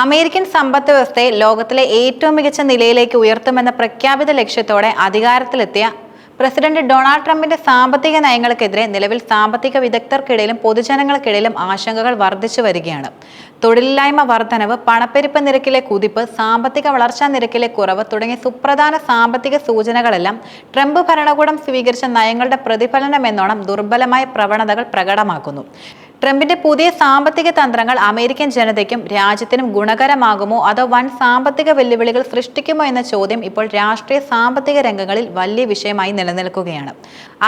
American സമ്പദ് വ്യവസ്ഥയെ ലോകത്തിലെ ഏറ്റവും മികച്ച നിലയിലേക്ക് ഉയർത്തുമെന്ന പ്രഖ്യാപിത ലക്ഷ്യത്തോടെ അധികാരത്തിലെത്തിയ പ്രസിഡന്റ് ഡൊണാൾഡ് ട്രംപിന്റെ സാമ്പത്തിക നയങ്ങൾക്കെതിരെ നിലവിൽ സാമ്പത്തിക വിദഗ്ധർക്കിടയിലും പൊതുജനങ്ങൾക്കിടയിലും ആശങ്കകൾ വർദ്ധിച്ചു വരികയാണ്. തൊഴിലില്ലായ്മ വർധനവ് പണപ്പെരുപ്പ് നിരക്കിലെ കുതിപ്പ് സാമ്പത്തിക വളർച്ചാ നിരക്കിലെ കുറവ് തുടങ്ങിയ സുപ്രധാന സാമ്പത്തിക സൂചനകളെല്ലാം ട്രംപ് ഭരണകൂടം സ്വീകരിച്ച നയങ്ങളുടെ പ്രതിഫലനമെന്നോണം ദുർബലമായ പ്രവണതകൾ പ്രകടമാക്കുന്നു. ട്രംപിന്റെ പുതിയ സാമ്പത്തിക തന്ത്രങ്ങൾ അമേരിക്കൻ ജനതയ്ക്കും രാജ്യത്തിനും ഗുണകരമാകുമോ അതോ വൻ സാമ്പത്തിക വെല്ലുവിളികൾ സൃഷ്ടിക്കുമോ എന്ന ചോദ്യം ഇപ്പോൾ രാഷ്ട്രീയ സാമ്പത്തിക രംഗങ്ങളിൽ വലിയ വിഷയമായി നിലനിൽക്കുകയാണ്.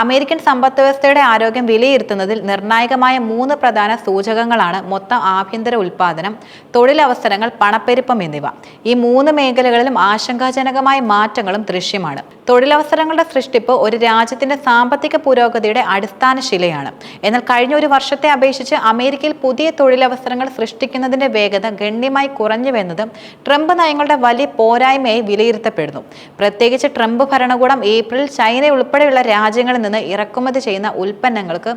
അമേരിക്കൻ സമ്പദ് വ്യവസ്ഥയുടെ ആരോഗ്യം വിലയിരുത്തുന്നതിൽ നിർണായകമായ മൂന്ന് പ്രധാന സൂചകങ്ങളാണ് മൊത്തം ആഭ്യന്തര ഉൽപാദനം തൊഴിലവസരങ്ങൾ പണപ്പെരുപ്പം എന്നിവ. ഈ മൂന്ന് മേഖലകളിലും ആശങ്കാജനകമായ മാറ്റങ്ങളും ദൃശ്യമാണ്. തൊഴിലവസരങ്ങളുടെ സൃഷ്ടിപ്പ് ഒരു രാജ്യത്തിന്റെ സാമ്പത്തിക പുരോഗതിയുടെ അടിസ്ഥാന ശിലയാണ് എന്നാൽ കഴിഞ്ഞ ഒരു വർഷത്തെ അപേക്ഷിച്ച് അമേരിക്കയിൽ പുതിയ തൊഴിലവസരങ്ങൾ സൃഷ്ടിക്കുന്നതിന്റെ വേഗത ഗണ്യമായി കുറഞ്ഞുവെന്നത് ട്രംപ് നയങ്ങളുടെ വലിയ പോരായ്മയായി വിലയിരുത്തപ്പെടുന്നു. പ്രത്യേകിച്ച് ട്രംപ് ഭരണകൂടം ഏപ്രിൽ ചൈന ഉൾപ്പെടെയുള്ള രാജ്യങ്ങളിൽ നിന്ന് ഇറക്കുമതി ചെയ്യുന്ന ഉൽപ്പന്നങ്ങൾക്ക്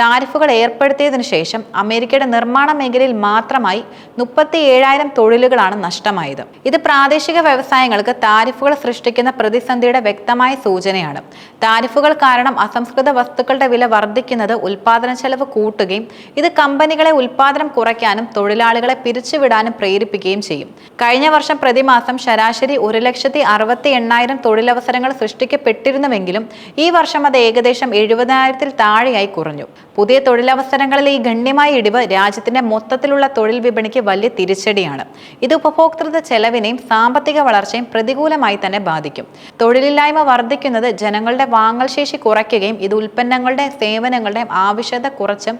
താരിഫുകൾ ഏർപ്പെടുത്തിയതിനു ശേഷം അമേരിക്കയുടെ നിർമ്മാണ മേഖലയിൽ മാത്രമായി മുപ്പത്തി ഏഴായിരം തൊഴിലുകളാണ് നഷ്ടമായത്. ഇത് പ്രാദേശിക വ്യവസായങ്ങൾക്ക് താരിഫുകൾ സൃഷ്ടിക്കുന്ന പ്രതിസന്ധിയുടെ വ്യക്തമായ സൂചനയാണ്. താരിഫുകൾ കാരണം അസംസ്കൃത വസ്തുക്കളുടെ വില വർദ്ധിക്കുന്നത് ഉൽപാദന ചെലവ് കൂട്ടുകയും ഇത് കമ്പനികളെ ഉൽപാദനം കുറയ്ക്കാനും തൊഴിലാളികളെ പിരിച്ചുവിടാനും പ്രേരിപ്പിക്കുകയും ചെയ്യും. കഴിഞ്ഞ വർഷം പ്രതിമാസം ശരാശരി ഒരു ലക്ഷത്തി അറുപത്തി എണ്ണായിരം തൊഴിലവസരങ്ങൾ സൃഷ്ടിക്കപ്പെട്ടിരുന്നുവെങ്കിലും ഈ വർഷം അത് ഏകദേശം എഴുപതിനായിരത്തിൽ താഴെയായി കുറഞ്ഞു. പുതിയ തൊഴിലവസരങ്ങളിലെ ഈ ഗണ്യമായ ഇടിവ് രാജ്യത്തിന്റെ മൊത്തത്തിലുള്ള തൊഴിൽ വിപണിക്ക് വലിയ തിരിച്ചടിയാണ്. ഇത് ഉപഭോക്തൃ ചെലവിനെയും സാമ്പത്തിക വളർച്ചയും പ്രതികൂലമായി തന്നെ ബാധിക്കും. തൊഴിലില്ലായ്മ വർദ്ധിക്കുന്നത് ജനങ്ങളുടെ വാങ്ങൽ ശേഷി കുറയ്ക്കുകയും ഇത് ഉൽപ്പന്നങ്ങളുടെ സേവനങ്ങളുടെയും ആവശ്യകത കുറച്ചും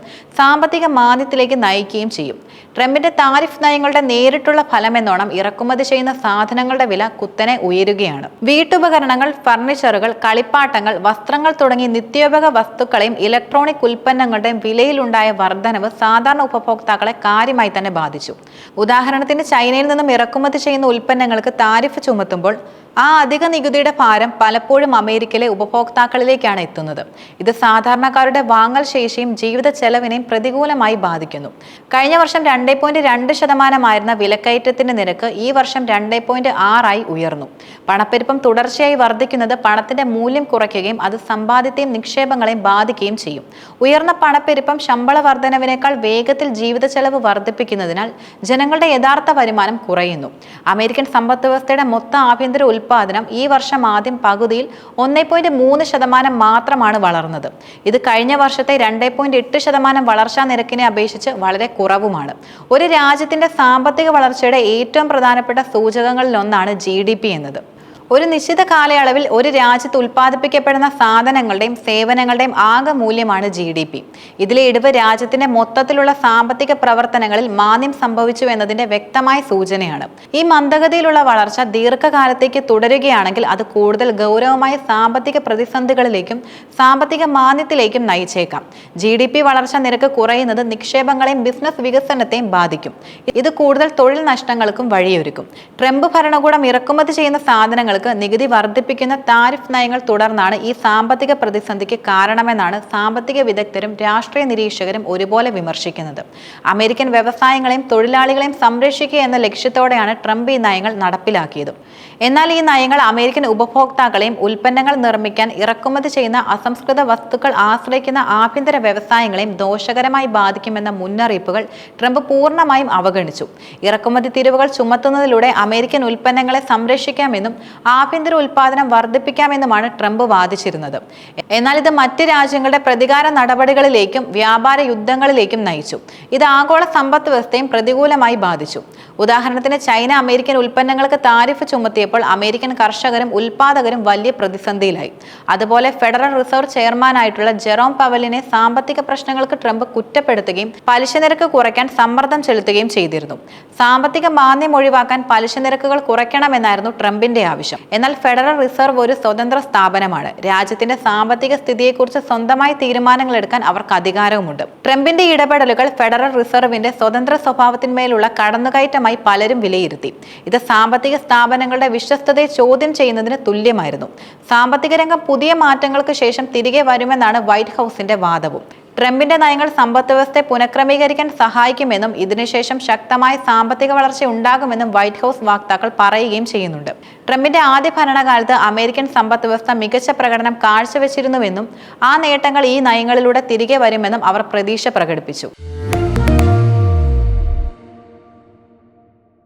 മാന്ദ്യത്തിലേക്ക് നയിക്കുകയും ചെയ്യും. ട്രംപിന്റെ താരിഫ് നയങ്ങളുടെ നേരിട്ടുള്ള ഫലമെന്നോണം ഇറക്കുമതി ചെയ്യുന്ന സാധനങ്ങളുടെ വില കുത്തനെ ഉയരുകയാണ്. വീട്ടുപകരണങ്ങൾ ഫർണിച്ചറുകൾ കളിപ്പാട്ടങ്ങൾ വസ്ത്രങ്ങൾ തുടങ്ങി നിത്യോപയോഗ വസ്തുക്കളെയും ഇലക്ട്രോണിക് ഉൽപ്പന്നങ്ങളുടെയും വിലയിലുണ്ടായ വർധനവ് സാധാരണ ഉപഭോക്താക്കളെ കാര്യമായി തന്നെ ബാധിച്ചു. ഉദാഹരണത്തിന് ചൈനയിൽ നിന്നും ഇറക്കുമതി ചെയ്യുന്ന ഉൽപ്പന്നങ്ങൾക്ക് താരിഫ് ചുമത്തുമ്പോൾ ആ അധിക നികുതിയുടെ ഭാരം പലപ്പോഴും അമേരിക്കയിലെ ഉപഭോക്താക്കളിലേക്കാണ് എത്തുന്നത്. ഇത് സാധാരണക്കാരുടെ വാങ്ങൽ ശേഷിയും ജീവിത ചെലവിനെയും പ്രതികൂലമായി ബാധിക്കുന്നു. കഴിഞ്ഞ വർഷം രണ്ട് പോയിന്റ് രണ്ട് ശതമാനമായിരുന്ന വിലക്കയറ്റത്തിന്റെ നിരക്ക് ഈ വർഷം രണ്ട് പോയിന്റ് ആറായി ഉയർന്നു. പണപ്പെരുപ്പം തുടർച്ചയായി വർദ്ധിക്കുന്നത് പണത്തിന്റെ മൂല്യം കുറയ്ക്കുകയും അത് സമ്പാദ്യത്തെയും നിക്ഷേപങ്ങളെയും ബാധിക്കുകയും ചെയ്യും. ഉയർന്ന പണപ്പെരുപ്പം ശമ്പള വർധനവിനേക്കാൾ വേഗത്തിൽ ജീവിത ചെലവ് വർദ്ധിപ്പിക്കുന്നതിനാൽ ജനങ്ങളുടെ യഥാർത്ഥ വരുമാനം കുറയുന്നു. അമേരിക്കൻ സമ്പദ് വ്യവസ്ഥയുടെ മൊത്തം ആഭ്യന്തര ഉൽപാദനം ഈ വർഷം ആദ്യം പകുതിയിൽ ഒന്നേ പോയിന്റ് മൂന്ന് ശതമാനം മാത്രമാണ് വളർന്നത്. ഇത് കഴിഞ്ഞ വർഷത്തെ രണ്ടേ പോയിന്റ് എട്ട് ശതമാനം വളർച്ചാ നിരക്കിനെ അപേക്ഷിച്ച് വളരെ കുറവുമാണ്. ഒരു രാജ്യത്തിന്റെ സാമ്പത്തിക വളർച്ചയുടെ ഏറ്റവും പ്രധാനപ്പെട്ട സൂചകങ്ങളിലൊന്നാണ് ജി ഡി പി എന്നത്. ഒരു നിശ്ചിത കാലയളവിൽ ഒരു രാജ്യത്ത് ഉൽപ്പാദിപ്പിക്കപ്പെടുന്ന സാധനങ്ങളുടെയും സേവനങ്ങളുടെയും ആകെ മൂല്യമാണ് ജി ഡി പി. ഇതിലെ ഇടിവ് രാജ്യത്തിന്റെ മൊത്തത്തിലുള്ള സാമ്പത്തിക പ്രവർത്തനങ്ങളിൽ മാന്ദ്യം സംഭവിച്ചു എന്നതിന്റെ വ്യക്തമായ സൂചനയാണ്. ഈ മന്ദഗതിയിലുള്ള വളർച്ച ദീർഘകാലത്തേക്ക് തുടരുകയാണെങ്കിൽ അത് കൂടുതൽ ഗൗരവമായ സാമ്പത്തിക പ്രതിസന്ധികളിലേക്കും സാമ്പത്തിക മാന്ദ്യത്തിലേക്കും നയിച്ചേക്കാം. ജി ഡി പി വളർച്ച നിരക്ക് കുറയുന്നത് നിക്ഷേപങ്ങളെയും ബിസിനസ് വികസനത്തെയും ബാധിക്കും. ഇത് കൂടുതൽ തൊഴിൽ നഷ്ടങ്ങൾക്കും വഴിയൊരുക്കും. ട്രംപ് ഭരണകൂടം ഇറക്കുമതി ചെയ്യുന്ന സാധനങ്ങൾ ഉൽപ്പന്നങ്ങൾക്ക് നികുതി വർദ്ധിപ്പിക്കുന്ന താരിഫ് നയങ്ങൾ തുടർന്നാണ് ഈ സാമ്പത്തിക പ്രതിസന്ധിക്ക് കാരണമെന്നാണ് സാമ്പത്തിക വിദഗ്ധരും രാഷ്ട്രീയ നിരീക്ഷകരും ഒരുപോലെ വിമർശിക്കുന്നത്. അമേരിക്കൻ വ്യവസായങ്ങളെയും തൊഴിലാളികളെയും സംരക്ഷിക്കുക എന്ന ലക്ഷ്യത്തോടെയാണ് ട്രംപ് ഈ നയങ്ങൾ നടപ്പിലാക്കിയത്. എന്നാൽ ഈ നയങ്ങൾ അമേരിക്കൻ ഉപഭോക്താക്കളെയും ഉൽപ്പന്നങ്ങൾ നിർമ്മിക്കാൻ ഇറക്കുമതി ചെയ്യുന്ന അസംസ്കൃത വസ്തുക്കൾ ആശ്രയിക്കുന്ന ആഭ്യന്തര വ്യവസായങ്ങളെയും ദോഷകരമായി ബാധിക്കുമെന്ന മുന്നറിയിപ്പുകൾ ട്രംപ് പൂർണമായും അവഗണിച്ചു. ഇറക്കുമതി തീരുവകൾ ചുമത്തുന്നതിലൂടെ അമേരിക്കൻ ഉൽപ്പന്നങ്ങളെ സംരക്ഷിക്കാമെന്നും ആഭ്യന്തര ഉൽപാദനം വർദ്ധിപ്പിക്കാമെന്നുമാണ് ട്രംപ് വാദിച്ചിരുന്നത്. എന്നാൽ ഇത് മറ്റ് രാജ്യങ്ങളുടെ പ്രതികാര നടപടികളിലേക്കും വ്യാപാര യുദ്ധങ്ങളിലേക്കും നയിച്ചു. ഇത് ആഗോള സമ്പദ് വ്യവസ്ഥയും പ്രതികൂലമായി ബാധിച്ചു. ഉദാഹരണത്തിന് ചൈന അമേരിക്കൻ ഉൽപ്പന്നങ്ങൾക്ക് താരിഫ് ചുമത്തിയപ്പോൾ അമേരിക്കൻ കർഷകരും ഉൽപാദകരും വലിയ പ്രതിസന്ധിയിലായി. അതുപോലെ ഫെഡറൽ റിസർവ് ചെയർമാനായിട്ടുള്ള ജെറോം പവലിനെ സാമ്പത്തിക പ്രശ്നങ്ങൾക്ക് ട്രംപ് കുറ്റപ്പെടുത്തുകയും പലിശ നിരക്ക് കുറയ്ക്കാൻ സമ്മർദ്ദം ചെലുത്തുകയും ചെയ്തിരുന്നു. സാമ്പത്തിക മാന്ദ്യം ഒഴിവാക്കാൻ പലിശ നിരക്കുകൾ കുറയ്ക്കണമെന്നായിരുന്നു ട്രംപിന്റെ ആവശ്യം. എന്നാൽ ഫെഡറൽ റിസർവ് ഒരു സ്വതന്ത്ര സ്ഥാപനമാണ്. രാജ്യത്തിന്റെ സാമ്പത്തിക സ്ഥിതിയെക്കുറിച്ച് സ്വന്തമായി തീരുമാനങ്ങൾ എടുക്കാൻ അവർക്ക് അധികാരവുമുണ്ട്. ട്രംപിന്റെ ഇടപെടലുകൾ ഫെഡറൽ റിസർവിന്റെ സ്വതന്ത്ര സ്വഭാവത്തിന്മേലുള്ള കടന്നുകയറ്റമായി പലരും വിലയിരുത്തി. ഇത് സാമ്പത്തിക സ്ഥാപനങ്ങളുടെ വിശ്വസ്തതയെ ചോദ്യം ചെയ്യുന്നതിന് തുല്യമായിരുന്നു. സാമ്പത്തിക രംഗം പുതിയ മാറ്റങ്ങൾക്ക് ശേഷം തിരികെ വരുമെന്നാണ് വൈറ്റ് ഹൗസിന്റെ വാദവും. ട്രംപിന്റെ നയങ്ങൾ സമ്പദ് വ്യവസ്ഥയെ പുനഃക്രമീകരിക്കാൻ സഹായിക്കുമെന്നും ഇതിനുശേഷം ശക്തമായ സാമ്പത്തിക വളർച്ച ഉണ്ടാകുമെന്നും വൈറ്റ് ഹൌസ് വാക്താക്കൾ പറയുകയും ചെയ്യുന്നുണ്ട്. ട്രംപിന്റെ ആദ്യ ഭരണകാലത്ത് അമേരിക്കൻ സമ്പദ് വ്യവസ്ഥ മികച്ച പ്രകടനം കാഴ്ചവെച്ചിരുന്നുവെന്നും ആ നേട്ടങ്ങൾ ഈ നയങ്ങളിലൂടെ തിരികെ വരുമെന്നും അവർ പ്രതീക്ഷ പ്രകടിപ്പിച്ചു.